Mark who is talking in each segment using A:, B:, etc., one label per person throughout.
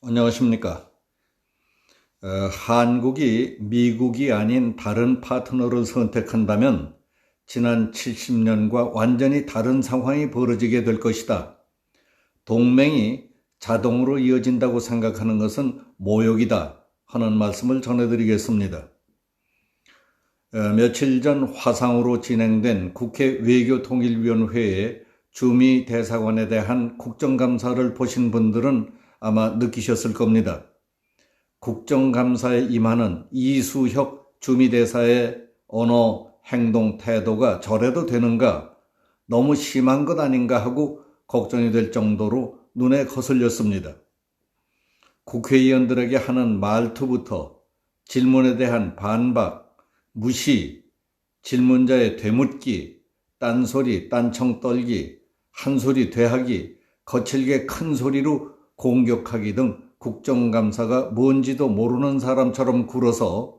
A: 안녕하십니까. 어, 한국이 미국이 아닌 다른 파트너를 선택한다면 지난 70년과 완전히 다른 상황이 벌어지게 될 것이다. 동맹이 자동으로 이어진다고 생각하는 것은 모욕이다 하는 말씀을 전해드리겠습니다. 어, 며칠 전 화상으로 진행된 국회 외교통일위원회의 주미 대사관에 대한 국정감사를 보신 분들은 아마 느끼셨을 겁니다. 국정감사에 임하는 이수혁 주미대사의 언어, 행동, 태도가 저래도 되는가 너무 심한 것 아닌가 하고 걱정이 될 정도로 눈에 거슬렸습니다. 국회의원들에게 하는 말투부터 질문에 대한 반박, 무시, 질문자의 되묻기, 딴소리, 딴청 떨기, 한소리 되하기, 거칠게 큰 소리로 공격하기 등 국정감사가 뭔지도 모르는 사람처럼 굴어서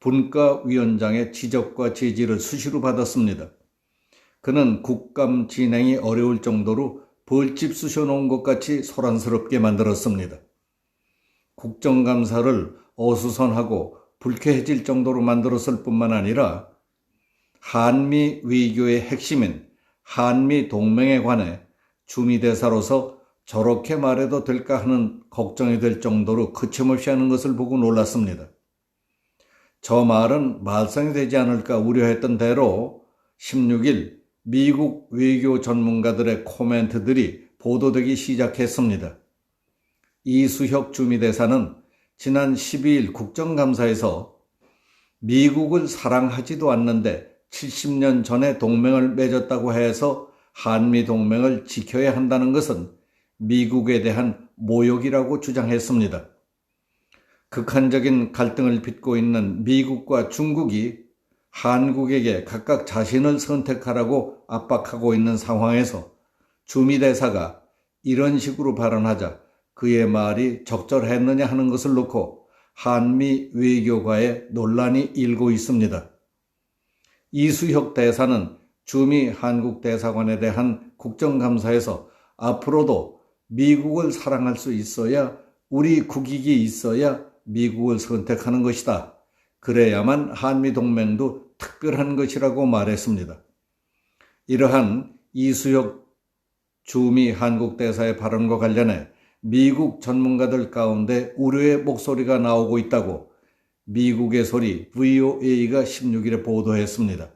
A: 분과위원장의 지적과 제지를 수시로 받았습니다. 그는 국감 진행이 어려울 정도로 벌집 쑤셔놓은 것 같이 소란스럽게 만들었습니다. 국정감사를 어수선하고 불쾌해질 정도로 만들었을 뿐만 아니라 한미 외교의 핵심인 한미 동맹에 관해 주미대사로서 저렇게 말해도 될까 하는 걱정이 될 정도로 그침없이 하는 것을 보고 놀랐습니다. 저 말은 말썽이 되지 않을까 우려했던 대로 16일 미국 외교 전문가들의 코멘트들이 보도되기 시작했습니다. 이수혁 주미대사는 지난 12일 국정감사에서 미국을 사랑하지도 않는데 70년 전에 동맹을 맺었다고 해서 한미 동맹을 지켜야 한다는 것은 미국에 대한 모욕이라고 주장했습니다. 극한적인 갈등을 빚고 있는 미국과 중국이 한국에게 각각 자신을 선택하라고 압박하고 있는 상황에서 주미대사가 이런 식으로 발언하자 그의 말이 적절했느냐 하는 것을 놓고 한미 외교가에 논란이 일고 있습니다. 이수혁 대사는 주미 한국 대사관에 대한 국정감사에서 앞으로도 미국을 사랑할 수 있어야 우리 국익이 있어야 미국을 선택하는 것이다. 그래야만 한미동맹도 특별한 것이라고 말했습니다. 이러한 이수혁 주미 한국 대사의 발언과 관련해 미국 전문가들 가운데 우려의 목소리가 나오고 있다고 미국의 소리 VOA가 16일에 보도했습니다.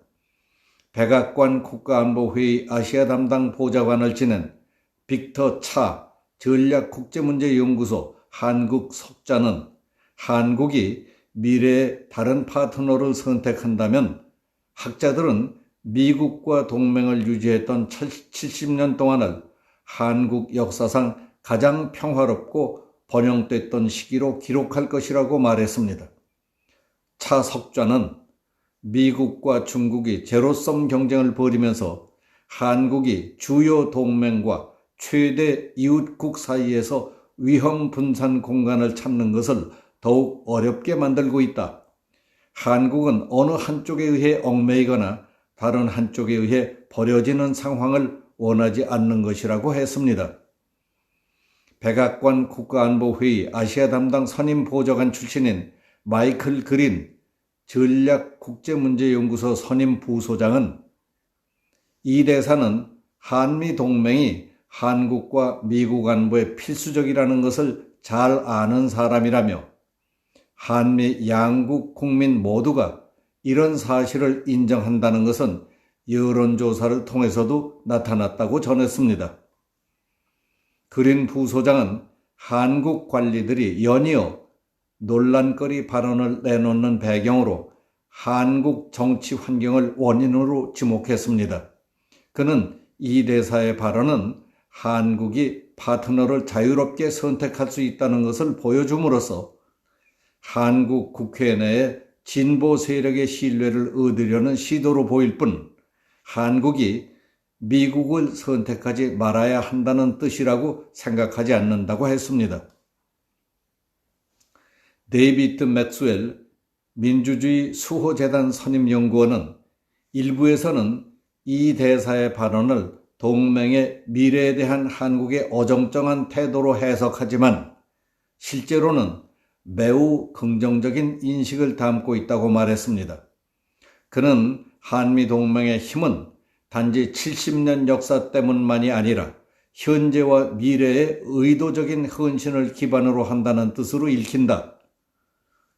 A: 백악관 국가안보회의 아시아 담당 보좌관을 지낸 빅터 차 전략국제문제연구소 한국 석자는 한국이 미래의 다른 파트너를 선택한다면 학자들은 미국과 동맹을 유지했던 70년 동안을 한국 역사상 가장 평화롭고 번영됐던 시기로 기록할 것이라고 말했습니다. 차 석좌는 미국과 중국이 제로섬 경쟁을 벌이면서 한국이 주요 동맹과 최대 이웃국 사이에서 위험 분산 공간을 찾는 것을 더욱 어렵게 만들고 있다. 한국은 어느 한쪽에 의해 얽매이거나 다른 한쪽에 의해 버려지는 상황을 원하지 않는 것이라고 했습니다. 백악관 국가안보회의 아시아 담당 선임 보좌관 출신인 마이클 그린 전략국제문제연구소 선임 부소장은 이 대사는 한미 동맹이 한국과 미국 안보에 필수적이라는 것을 잘 아는 사람이라며 한미 양국 국민 모두가 이런 사실을 인정한다는 것은 여론조사를 통해서도 나타났다고 전했습니다. 그린 부소장은 한국 관리들이 연이어 논란거리 발언을 내놓는 배경으로 한국 정치 환경을 원인으로 지목했습니다. 그는 이 대사의 발언은 한국이 파트너를 자유롭게 선택할 수 있다는 것을 보여줌으로써 한국 국회 내에 진보 세력의 신뢰를 얻으려는 시도로 보일 뿐 한국이 미국을 선택하지 말아야 한다는 뜻이라고 생각하지 않는다고 했습니다. 데이비드 맥스웰 민주주의 수호재단 선임연구원은 일부에서는 이 대사의 발언을 동맹의 미래에 대한 한국의 어정쩡한 태도로 해석하지만 실제로는 매우 긍정적인 인식을 담고 있다고 말했습니다. 그는 한미동맹의 힘은 단지 70년 역사 때문만이 아니라 현재와 미래의 의도적인 헌신을 기반으로 한다는 뜻으로 읽힌다.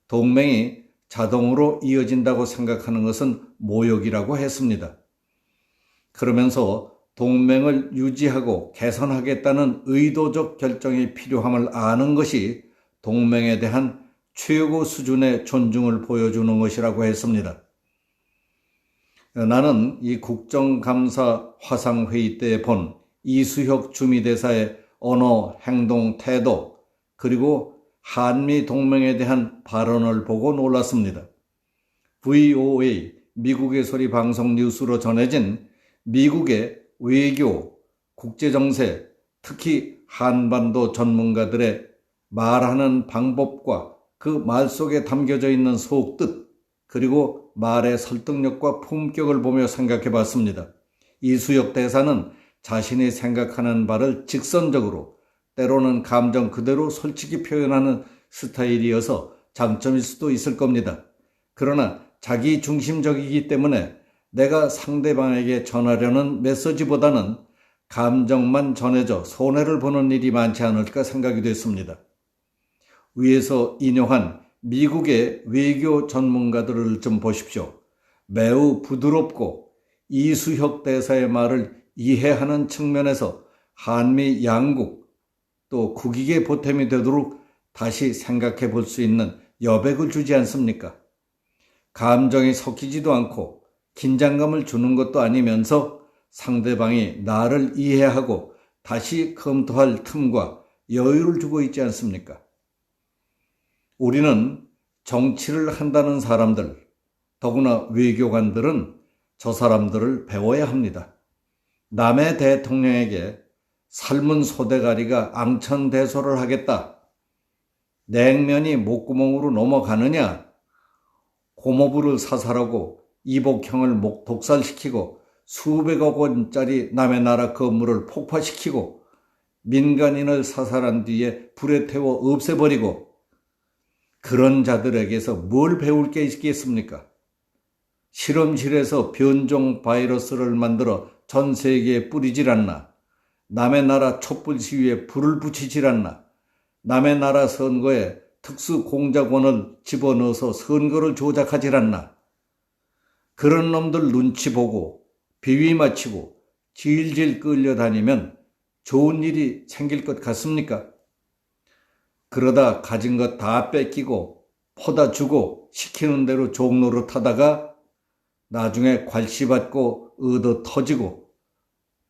A: 동맹이 자동으로 이어진다고 생각하는 것은 모욕이라고 했습니다. 그러면서 동맹을 유지하고 개선하겠다는 의도적 결정이 필요함을 아는 것이 동맹에 대한 최고 수준의 존중을 보여주는 것이라고 했습니다. 나는 이 국정감사 화상회의 때 본 이수혁 주미대사의 언어, 행동, 태도, 그리고 한미 동맹에 대한 발언을 보고 놀랐습니다. VOA 미국의 소리 방송 뉴스로 전해진 미국의 외교, 국제정세, 특히 한반도 전문가들의 말하는 방법과 그 말 속에 담겨져 있는 속뜻, 그리고 말의 설득력과 품격을 보며 생각해 봤습니다. 이수혁 대사는 자신이 생각하는 바를 직선적으로 때로는 감정 그대로 솔직히 표현하는 스타일이어서 장점일 수도 있을 겁니다. 그러나 자기 중심적이기 때문에 내가 상대방에게 전하려는 메시지보다는 감정만 전해져 손해를 보는 일이 많지 않을까 생각이 됐습니다. 위에서 인용한 미국의 외교 전문가들을 좀 보십시오. 매우 부드럽고 이수혁 대사의 말을 이해하는 측면에서 한미 양국 또 국익의 보탬이 되도록 다시 생각해 볼 수 있는 여백을 주지 않습니까? 감정이 섞이지도 않고 긴장감을 주는 것도 아니면서 상대방이 나를 이해하고 다시 검토할 틈과 여유를 주고 있지 않습니까? 우리는 정치를 한다는 사람들, 더구나 외교관들은 저 사람들을 배워야 합니다. 남의 대통령에게 삶은 소대가리가 앙천대소를 하겠다. 냉면이 목구멍으로 넘어가느냐? 고모부를 사살하고 이복형을 목 독살시키고 수백억 원짜리 남의 나라 건물을 폭파시키고 민간인을 사살한 뒤에 불에 태워 없애버리고 그런 자들에게서 뭘 배울 게 있겠습니까? 실험실에서 변종 바이러스를 만들어 전 세계에 뿌리질 않나? 남의 나라 촛불 시위에 불을 붙이질 않나? 남의 나라 선거에 특수 공작원을 집어넣어서 선거를 조작하질 않나? 그런 놈들 눈치 보고 비위 맞히고 질질 끌려다니면 좋은 일이 생길 것 같습니까? 그러다 가진 것 다 뺏기고 퍼다 주고 시키는 대로 종로로 타다가 나중에 괄시받고 얻어 터지고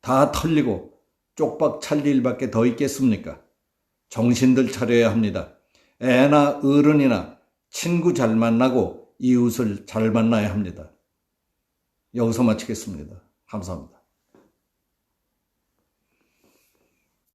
A: 다 털리고 쪽박 찰 일밖에 더 있겠습니까? 정신들 차려야 합니다. 애나 어른이나 친구 잘 만나고 이웃을 잘 만나야 합니다. 여기서 마치겠습니다. 감사합니다.